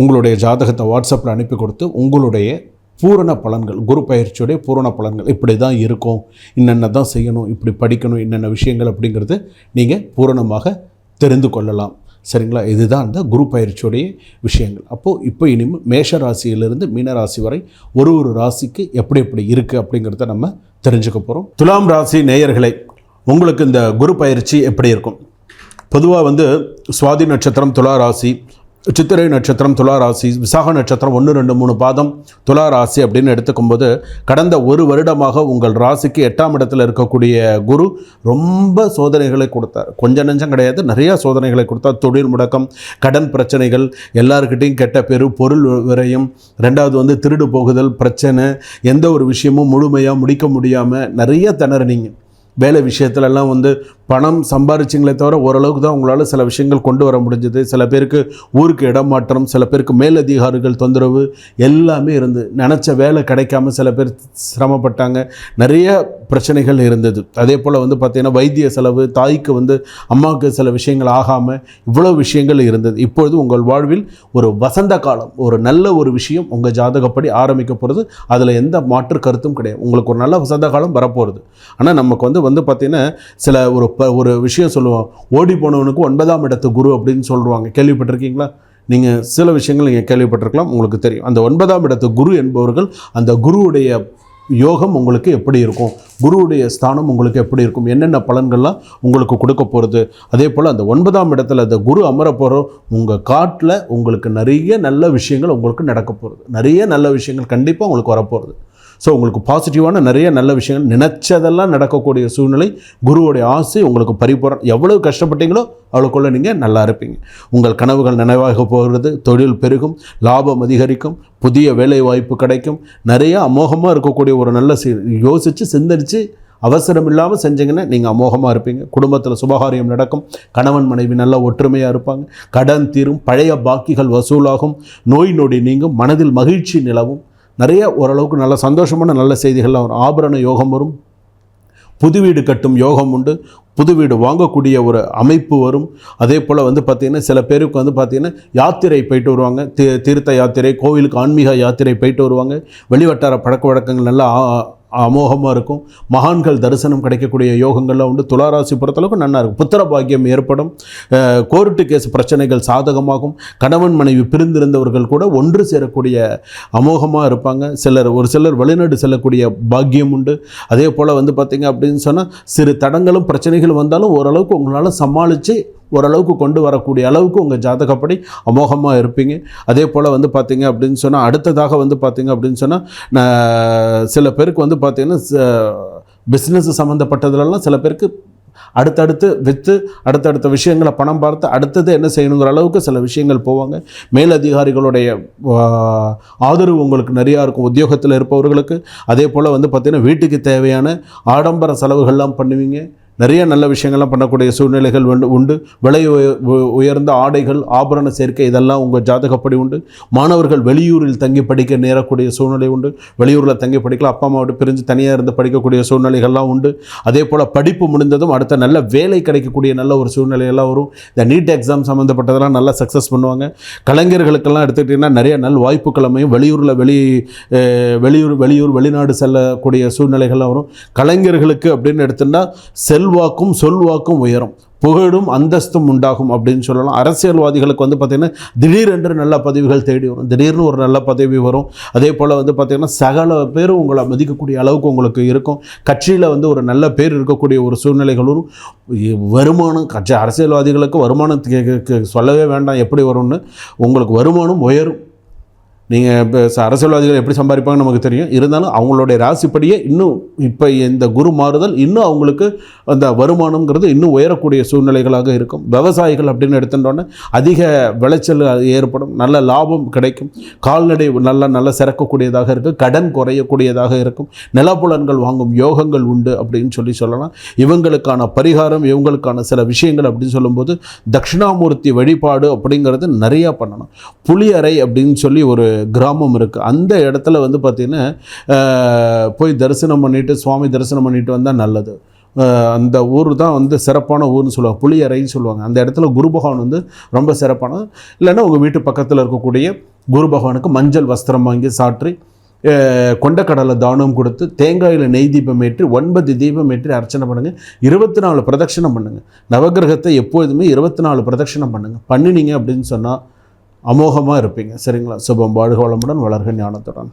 உங்களுடைய ஜாதகத்தை வாட்ஸ்அப்பில் அனுப்பி கொடுத்து உங்களுடைய பூரண பலன்கள் குரு பயிற்சியுடைய பூரண பலன்கள் இப்படி தான் இருக்கும். இன்னென்ன தான் செய்யணும் இப்படி படிக்கணும் என்னென்ன விஷயங்கள் அப்படிங்கிறது நீங்கள் பூரணமாக தெரிந்து கொள்ளலாம். சரிங்களா? இதுதான் அந்த குரு பயிற்சியுடைய விஷயங்கள். அப்போது இப்போ இனிமேல் மேஷ ராசியிலிருந்து மீன ராசி வரை ஒரு ஒரு ராசிக்கு எப்படி எப்படி இருக்குது அப்படிங்கிறத நம்ம தெரிஞ்சுக்க போகிறோம் துலாம் ராசி நேயர்களை உங்களுக்கு இந்த குரு பயிற்சி எப்படி இருக்கும்? பொதுவாக வந்து சுவாதி நட்சத்திரம் துலா ராசி சித்திரை நட்சத்திரம் துலா ராசி விசாக நட்சத்திரம் ஒன்று ரெண்டு மூணு பாதம் துலா ராசி அப்படின்னு எடுத்துக்கும்போது கடந்த ஒரு வருடமாக உங்கள் ராசிக்கு எட்டாம் இடத்துல இருக்கக்கூடிய குரு ரொம்ப சோதனைகளை கொடுத்தார். கொஞ்சம் நெஞ்சம் கிடையாது நிறையா சோதனைகளை கொடுத்தார். தொழில் முடக்கம் கடன் பிரச்சனைகள் எல்லாருக்கிட்டையும் கெட்ட பேர் பொருள் விரையும் ரெண்டாவது வந்து திருடு போகுதல் பிரச்சனை எந்த ஒரு விஷயமும் முழுமையாக முடிக்க முடியாமல் நிறைய திணறினீங்க. வேலை விஷயத்துலலாம் வந்து பணம் சம்பாரிச்சிங்களே தவிர ஓரளவுக்கு தான் உங்களால் சில விஷயங்கள் கொண்டு வர முடிஞ்சது. சில பேருக்கு ஊருக்கு இடம் மாற்றம் சில பேருக்கு மேலதிகாரிகள் தொந்தரவு எல்லாமே இருந்து நினச்ச வேலை கிடைக்காம சில பேர் சிரமப்பட்டாங்க. நிறைய பிரச்சனைகள் இருந்தது. அதே போல் வந்து பார்த்திங்கன்னா வைத்திய செலவு தாய்க்கு வந்து அம்மாவுக்கு சில விஷயங்கள் ஆகாமல் இவ்வளோ விஷயங்கள் இருந்தது. இப்பொழுது உங்கள் வாழ்வில் ஒரு வசந்த காலம் ஒரு நல்ல ஒரு விஷயம் உங்கள் ஜாதகப்படி ஆரம்பிக்க போகிறது அதில் எந்த மாற்று கருத்தும் கிடையாது. உங்களுக்கு ஒரு நல்ல வசந்த காலம் வரப்போகிறது ஆனால் நமக்கு வந்து வந்து பார்த்திங்கன்னா சில ஒரு இப்போ ஒரு விஷயம் சொல்லுவோம். ஓடி போனவனுக்கு ஒன்பதாம் இடத்து குரு அப்படின்னு சொல்லுவாங்க. கேள்விப்பட்டிருக்கீங்களா? நீங்கள் சில விஷயங்கள் நீங்கள் கேள்விப்பட்டிருக்கலாம். உங்களுக்கு தெரியும். அந்த ஒன்பதாம் இடத்து குரு என்பவர்கள் அந்த குருவுடைய யோகம் உங்களுக்கு எப்படி இருக்கும்? குருவுடைய ஸ்தானம் உங்களுக்கு எப்படி இருக்கும்? என்னென்ன பலன்கள்லாம் உங்களுக்கு கொடுக்க போகிறது அதே போல் அந்த ஒன்பதாம் இடத்துல அந்த குரு அமர போகிறோம் உங்கள் காட்டில் உங்களுக்கு நிறைய நல்ல விஷயங்கள் உங்களுக்கு நடக்க போகிறது நிறைய நல்ல விஷயங்கள் கண்டிப்பாக உங்களுக்கு வரப்போகிறது ஸோ உங்களுக்கு பாசிட்டிவான நிறைய நல்ல விஷயங்கள் நினச்சதெல்லாம் நடக்கக்கூடிய சூழ்நிலை குருவுடைய ஆசை உங்களுக்கு பரிபூரம் எவ்வளவு கஷ்டப்பட்டீங்களோ அவ்வளோக்குள்ளே நீங்கள் நல்லா இருப்பீங்க. உங்கள் கனவுகள் நினைவாக போகிறது தொழில் பெருகும் லாபம் அதிகரிக்கும் புதிய வேலை வாய்ப்பு கிடைக்கும். நிறைய அமோகமாக இருக்கக்கூடிய ஒரு நல்ல யோசித்து சிந்தரித்து அவசரம் இல்லாமல் செஞ்சீங்கன்னா நீங்கள் அமோகமாக இருப்பீங்க. குடும்பத்தில் சுபகாரியம் நடக்கும் கணவன் மனைவி நல்ல ஒற்றுமையாக இருப்பாங்க. கடன் தீரும் பழைய பாக்கிகள் வசூலாகும். நோய் நொடி நீங்கும் மனதில் மகிழ்ச்சி நிலவும். நிறைய ஓரளவுக்கு நல்ல சந்தோஷமான நல்ல செய்திகள்லாம் வரும் ஆபரண யோகம் வரும். புது வீடு கட்டும் யோகம் உண்டு. புது வீடு வாங்கக்கூடிய ஒரு அமைப்பு வரும். அதே போல் வந்து பார்த்திங்கன்னா சில பேருக்கு வந்து பார்த்திங்கன்னா யாத்திரை போயிட்டு வருவாங்க. தீர்த்த யாத்திரை கோவிலுக்கு ஆன்மீக யாத்திரை போயிட்டு வருவாங்க. வெளிவட்டார பழக்க வழக்கங்கள் நல்லா அமோகமாக இருக்கும். மகான்கள் தரிசனம் கிடைக்கக்கூடிய யோகங்கள்லாம் உண்டு. துளாராசி பொறுத்தளவுக்கு நல்லா இருக்கும். புத்திர பாக்கியம் ஏற்படும் கோர்ட்டு கேஸ் பிரச்சனைகள் சாதகமாகும். கணவன் மனைவி பிரிந்திருந்தவர்கள் கூட ஒன்று சேரக்கூடிய அமோகமாக இருப்பாங்க. சிலர் ஒரு சிலர் வெளிநாடு செல்லக்கூடிய பாக்கியம் உண்டு. அதே போல் வந்து பார்த்திங்க அப்படின்னு சொன்னால் சிறு தடங்களும் பிரச்சனைகள் வந்தாலும் ஓரளவுக்கு உங்களால் சமாளித்து ஓரளவுக்கு கொண்டு வரக்கூடிய அளவுக்கு உங்கள் ஜாதகப்படி அமோகமாக இருப்பீங்க. அதே போல் வந்து பார்த்தீங்க அப்படின்னு சொன்னால் அடுத்ததாக வந்து பார்த்தீங்க அப்படின்னு சொன்னால் சில பேருக்கு வந்து பார்த்தீங்கன்னா பிஸ்னஸ் சம்மந்தப்பட்டதுலலாம் சில பேருக்கு அடுத்தடுத்து விற்று அடுத்தடுத்த விஷயங்களை பணம் பார்த்து அடுத்தது என்ன செய்யணுங்கிற அளவுக்கு சில விஷயங்கள் போவாங்க. மேலதிகாரிகளுடைய ஆதரவு உங்களுக்கு நிறையா இருக்கும் உத்தியோகத்தில் இருப்பவர்களுக்கு. அதே போல் வந்து பார்த்திங்கன்னா வீட்டுக்கு தேவையான ஆடம்பர செலவுகள்லாம் பண்ணுவீங்க. நிறைய நல்ல விஷயங்கள்லாம் பண்ணக்கூடிய சூழ்நிலைகள் உண்டு உண்டு. விலை உ- உயர்ந்த ஆடைகள் ஆபரண சேர்க்கை இதெல்லாம் உங்கள் ஜாதகப்படி உண்டு. மாணவர்கள் வெளியூரில் தங்கி படிக்க நேரக்கூடிய சூழ்நிலை உண்டு. வெளியூரில் தங்கி படிக்கலாம் அப்பா அம்மாவோட பிரிஞ்சு தனியாக இருந்து படிக்கக்கூடிய சூழ்நிலைகள்லாம் உண்டு. அதே போல் படிப்பு முடிந்ததும் அடுத்த நல்ல வேலை கிடைக்கக்கூடிய நல்ல ஒரு சூழ்நிலையெல்லாம் வரும். இந்த நீட் எக்ஸாம் சம்மந்தப்பட்டதெல்லாம் நல்லா சக்ஸஸ் பண்ணுவாங்க. கலைஞர்களுக்கெல்லாம் எடுத்துக்கிட்டிங்கன்னா நிறைய நல் வாய்ப்புகள் வெளியூரில் வெளி வெளியூர் வெளியூர் வெளிநாடு செல்லக்கூடிய சூழ்நிலைகள்லாம் வரும். கலைஞர்களுக்கு அப்படின்னு எடுத்துட்டா செல்வாக்கும் சொல்வாக்கும் உயரும். புகழும் அந்தஸ்தும் உண்டாகும் அப்படின்னு சொல்லலாம். அரசியல்வாதிகளுக்கு வந்து பார்த்திங்கன்னா திடீரென்று நல்ல பதவிகள் தேடி வரும். திடீர்னு ஒரு நல்ல பதவி வரும். அதே போல் வந்து பார்த்திங்கன்னா சகல பேரும் உங்களை மதிக்கக்கூடிய அளவுக்கு உங்களுக்கு இருக்கும். கட்சியில் வந்து ஒரு நல்ல பேர் இருக்கக்கூடிய ஒரு சூழ்நிலைகளும் வருமானம் கட்சி அரசியல்வாதிகளுக்கு வருமானம் கே- சொல்லவே வேண்டாம். எப்படி வரும்னு? உங்களுக்கு வருமானம் உயரும். நீங்கள் இப்போ அரசியல்வாதிகள் எப்படி சம்பாதிப்பாங்கன்னு நமக்கு தெரியும். இருந்தாலும் அவங்களுடைய ராசிப்படியே இன்னும் இப்போ இந்த குரு மாறுதல் இன்னும் அவங்களுக்கு அந்த வருமானங்கிறது இன்னும் உயரக்கூடிய சூழ்நிலைகளாக இருக்கும். விவசாயிகள் அப்படின்னு எடுத்துட்டோன்னே அதிக விளைச்சல் ஏற்படும். நல்ல லாபம் கிடைக்கும். கால்நடை நல்ல நல்ல சிறக்கக்கூடியதாக இருக்கும். கடன் குறையக்கூடியதாக இருக்கும். நிலப்புலன்கள் வாங்கும் யோகங்கள் உண்டு அப்படின்னு சொல்லி சொல்லலாம். இவங்களுக்கான பரிகாரம் இவங்களுக்கான சில விஷயங்கள் அப்படின்னு சொல்லும்போது தட்சிணாமூர்த்தி வழிபாடு அப்படிங்கிறது நிறையா பண்ணணும். புளியறை அப்படின்னு சொல்லி ஒரு கிராமம் இருக்குது அந்த இடத்துல வந்து பார்த்திங்கன்னா போய் தரிசனம் பண்ணிவிட்டு சுவாமி தரிசனம் பண்ணிட்டு வந்தால் நல்லது. அந்த ஊர் தான் வந்து சிறப்பான ஊர்னு சொல்லுவாங்க. புளியறைன்னு சொல்லுவாங்க. அந்த இடத்துல குரு பகவான் வந்து ரொம்ப சிறப்பான. இல்லைன்னா உங்கள் வீட்டு பக்கத்தில் இருக்கக்கூடிய குரு பகவானுக்கு மஞ்சள் வஸ்திரம் வாங்கி சாற்றி கொண்டக்கடலை தானம் கொடுத்து தேங்காயில் நெய் தீபம் ஏற்றி ஒன்பது தீபம் ஏற்றி அர்ச்சனை பண்ணுங்கள் இருபத்தி நாலு பிரதட்சணம் பண்ணுங்கள் நவக்கிரகத்தை எப்பொழுதுமே இருபத்தி நாலு பிரதட்சணம் பண்ணுங்கள் பண்ணினீங்க அப்படின்னு சொன்னால் அமோகமாக இருப்பீங்க. சரிங்களா? சுபம் வாழ்க வளமுடன் வளர்க ஞானத்துடன்.